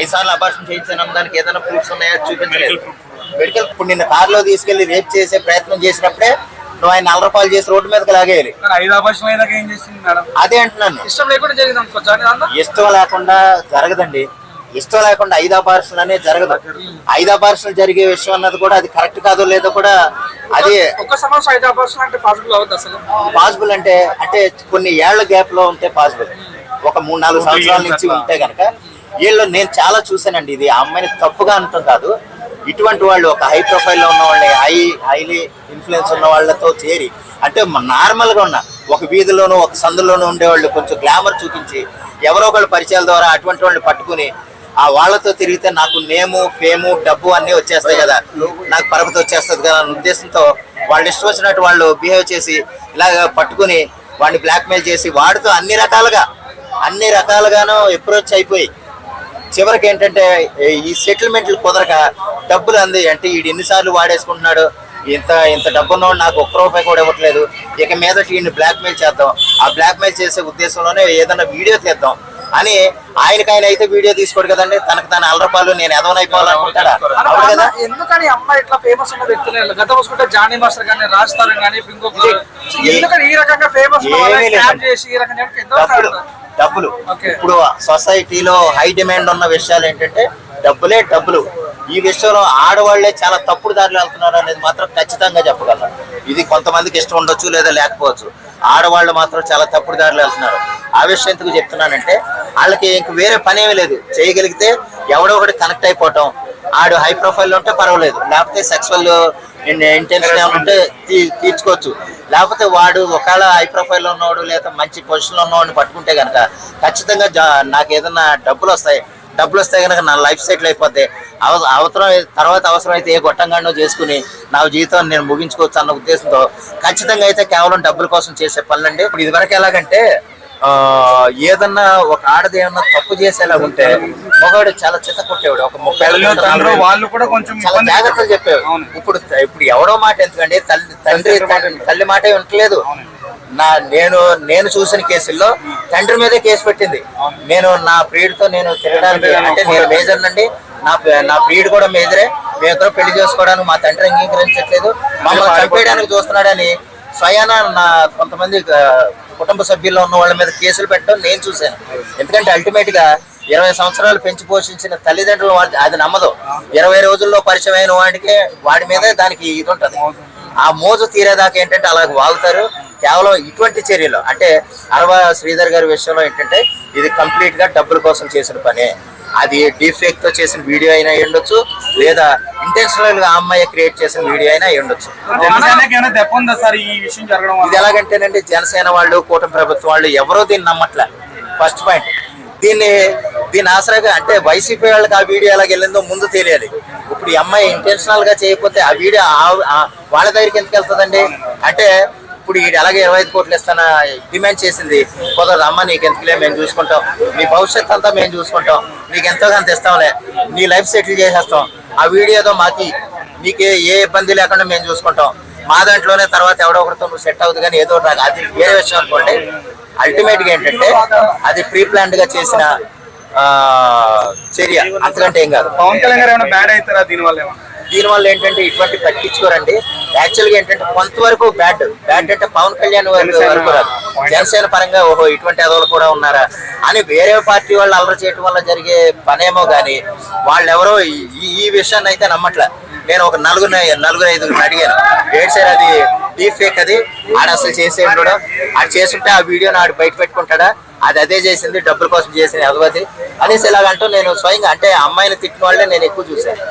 ఐదు సార్లు అబార్షన్ చేయించాను దానికి ఏదైనా ప్రూఫ్స్ ఉన్నాయా చూపించలేదు. మెడికల్ ఇప్పుడు నిన్న కారులో తీసుకెళ్ళి రేప్ చేసే ప్రయత్నం చేసినప్పుడే నువ్వు ఆయన నల్ల రూపాయలు చేసి రోడ్డు మీదకి లాగేయాలి. అదే అంటున్నాను. ఇష్టం లేకుండా ఇష్టం లేకుండా జరగదండి. ఇష్టం లేకుండా ఐదు అపార్షన్లు అనేది జరగదు. ఐదు అపార్షన్లు జరిగే విషయం అన్నది కూడా అది కరెక్ట్ కాదో లేదో కూడా అది పాసిబుల్ అవుతుంది అసలు? పాసిబుల్ అంటే అంటే కొన్ని ఏళ్ళ గ్యాప్లో ఉంటే పాసిబుల్. ఒక మూడు నాలుగు సంవత్సరాల నుంచి ఉంటే గనక వీళ్ళు నేను చాలా చూశానండి. ఇది ఆ అమ్మాయిని తప్పుగా అంటాం కాదు. ఇటువంటి వాళ్ళు ఒక హై ప్రొఫైల్లో ఉన్న వాళ్ళని హై హైలీ ఇన్ఫ్లుయెన్స్ ఉన్న వాళ్ళతో చేరి అంటే నార్మల్గా ఉన్న ఒక వీధిలోనూ ఒక సందులోనూ ఉండేవాళ్ళు కొంచెం గ్లామర్ చూపించి ఎవరో ఒకళ్ళు పరిచయాల ద్వారా అటువంటి వాళ్ళని పట్టుకుని ఆ వాళ్ళతో తిరిగితే నాకు నేము ఫేము డబ్బు అన్నీ వచ్చేస్తాయి కదా. నాకు పరపతి వచ్చేస్తుంది కదా అన్న ఉద్దేశంతో వాళ్ళు ఇష్టం వచ్చినట్టు వాళ్ళు బిహేవ్ చేసి ఇలాగ పట్టుకుని వాడిని బ్లాక్మెయిల్ చేసి వాడితో అన్ని రకాలుగా అన్ని రకాలుగాను అప్రోచ్ అయిపోయి చివరికి ఏంటంటే ఈ సెటిల్మెంట్లు కుదరక డబ్బులు అంది. అంటే వీడు ఎన్నిసార్లు వాడేసుకుంటున్నాడు. ఇంత ఇంత డబ్బు ఉన్నవాడు నాకు ఒక్క రూపాయి కూడా ఇవ్వట్లేదు. ఇక మీద వీడిని బ్లాక్మెయిల్ చేద్దాం. ఆ బ్లాక్మెయిల్ చేసే ఉద్దేశంలోనే ఏదైనా వీడియో తీద్దాం అని ఆయనకి ఆయన అయితే వీడియో తీసుకోడు కదండి. తనకు తన అలరపాలు నేను ఎదవనైపోవాలనుకుంటాడా అవును కదా ఎందుకని అమ్మాయి ఇట్లా ఫేమస్ ఉన్న వ్యక్తులే? గత చూసుకుంటే జానీ మాస్టర్ కానీ రాజ్ తరుణ్ కానీ ఇంకొక ఎందుకని ఈ రకంగా ఫేమస్ ఏమీ లేదు. చేసి ఈ రకంగా ఎంతో డబ్బులు. ఇప్పుడు సొసైటీలో హై డిమాండ్ ఉన్న విషయాలు ఏంటంటే డబ్బులే డబ్బులు. ఈ విషయంలో ఆడవాళ్ళే చాలా తప్పుడు దారిలో వెళ్తున్నారు అనేది మాత్రం ఖచ్చితంగా చెప్పగలను. ఇది కొంతమందికి ఇష్టం ఉండొచ్చు లేదా లేకపోవచ్చు. ఆడవాళ్ళు మాత్రం చాలా తప్పుడు దారిలో వెళ్తున్నారు. ఆ విషయం ఎందుకు చెప్తున్నానంటే వాళ్ళకి ఇంక వేరే పని ఏమీ లేదు. చేయగలిగితే ఎవడో ఒకటి కనెక్ట్ అయిపోవటం. ఆడు హై ప్రొఫైల్ ఉంటే పర్వాలేదు. లేకపోతే సెక్సువల్ ఇంటెన్షన్ ఏమంటే తీర్చుకోవచ్చు. లేకపోతే వాడు ఒకవేళ హై ప్రొఫైల్ ఉన్నవాడు లేదా మంచి పొజిషన్లో ఉన్నవాడిని పట్టుకుంటే కనుక ఖచ్చితంగా జా- నాకు ఏదైనా డబ్బులు వస్తాయి. డబ్బులు వస్తే కనుక నా లైఫ్ సెటిల్ అయిపోతే అవ అవసరం తర్వాత అవసరం అయితే ఏ గొట్టంగానో చేసుకుని నా జీవితం నేను ముగించుకోవచ్చు అన్న ఉద్దేశంతో ఖచ్చితంగా అయితే కేవలం డబ్బుల కోసం చేసే పనులండి. ఇప్పుడు ఇదివరకు ఎలాగంటే ఏదన్నా ఒక ఆడది ఏమన్నా తప్పు చేసేలా ఉంటే మగవాడు చాలా చిత్త కొట్టేవాడు ఒక ముప్పై వాళ్ళు కూడా కొంచెం చాలా జాగ్రత్తలు చెప్పేవాడు. ఇప్పుడు ఇప్పుడు ఎవడో మాట ఎందుకండి తల్లి తండ్రి తల్లి మాటే వింటలేదు నా నేను నేను చూసిన కేసుల్లో తండ్రి మీదే కేసు పెట్టింది. నేను నా ప్రియుడితో నేను తిరగడానికి అంటే నేను మేజర్ నండి నా నా ప్రియుడు కూడా మేజరే. మేమిద్దరం పెళ్ళి చేసుకోవడానికి మా తండ్రి అంగీకరించట్లేదు. మమ్మల్ని చంపేయడానికి చూస్తున్నాడని స్వయాన నా కొంతమంది కుటుంబ సభ్యుల్లో ఉన్న వాళ్ళ మీద కేసులు పెట్టడం నేను చూశాను. ఎందుకంటే అల్టిమేట్గా ఇరవై సంవత్సరాలు పెంచి పోషించిన తల్లిదండ్రులు వాడి- అది నమ్మదు. ఇరవై రోజుల్లో పరిచయం అయిన వాడికి వాడి మీదే దానికి ఇది ఉంటది. ఆ మోజు తీరేదాకా ఏంటంటే అలాగ వాగుతారు కేవలం ఇటువంటి చర్యలు. అంటే అరవ శ్రీధర్ గారి విషయంలో ఏంటంటే ఇది కంప్లీట్గా డబ్బుల కోసం చేసిన పనే. అది డీఫేక్తో చేసిన వీడియో అయినా అయి ఉండొచ్చు లేదా ఇంటెన్షనల్గా అమ్మాయి క్రియేట్ చేసిన వీడియో అయినా అయి ఉండొచ్చు ఇది ఎలాగంటేనండి జనసేన వాళ్ళు కూటమి ప్రభుత్వం వాళ్ళు ఎవరో దీన్ని నమ్మట్లే. ఫస్ట్ పాయింట్ దీన్ని దీని ఆసరాగా అంటే వైసీపీ వాళ్ళకి ఆ వీడియో ఎలాగ వెళ్ళిందో ముందు తెలియాలి. ఇప్పుడు ఈ అమ్మాయి ఇంటెన్షనల్గా చేయకపోతే ఆ వీడియో వాళ్ళ దగ్గరికి ఎందుకు వెళ్తుందండి? అంటే ఇప్పుడు ఈ అలాగే ఇరవై ఐదు కోట్లు ఇస్తాన? డిమాండ్ చేసింది. కుదరదు అమ్మ నీకు ఎందుకులే మేము చూసుకుంటాం. నీ భవిష్యత్ అంతా మేము చూసుకుంటాం. నీకు ఎంతో కొంత ఇస్తాంలే. నీ లైఫ్ సెటిల్ చేసేస్తాం. ఆ వీడియోతో మాకి నీకే ఏ- ఏ ఇబ్బంది లేకుండా మేము చూసుకుంటాం. మా దాంట్లోనే తర్వాత ఎవడో ఒకరితో నువ్వు సెట్ అవుతుంది కానీ ఏదో ఒకటి నాకు అది వేరే విషయం అనుకోండి. అల్టిమేట్గా ఏంటంటే అది ప్రీ ప్లాన్డ్గా చేసిన చర్య. అంతకంటే ఏం కాదు. పవన్ కళ్యాణ్ గారు ఏమైనా బ్యాడ్ అవుతారా? దీని వల్ల ఏమైనా దీనివల్ల ఏంటంటే ఇటువంటి పట్టించుకోరండి యాక్చువల్గా ఏంటంటే కొంతవరకు బ్యాడ్ బ్యాడ్ అంటే పవన్ కళ్యాణ్ వరకు వరకు రాదు. జనసేన పరంగా ఓహో ఇటువంటి ఎదవలు కూడా ఉన్నారా? అని వేరే పార్టీ వాళ్ళు అల్లరి చేయటం వల్ల జరిగే పనేమో గానీ వాళ్ళు ఎవరో ఈ- ఈ విషయాన్ని అయితే నమ్మట్లే. నేను ఒక నలుగురు నలుగురు ఐదుగురు అడిగాను. ఏడు సార్ అది డీప్ ఫేక్ అది. ఆడ అసలు చేసేది కూడా ఆడు చేస్తుంటే ఆ వీడియోని ఆడు బయట పెట్టుకుంటాడా? అది అదే చేసింది డబ్బుల కోసం చేసింది అదవది అనేసి ఇలాగంటూ నేను స్వయంగా అంటే అమ్మాయిని తిట్టిన వాళ్ళే నేను ఎక్కువ చూసాను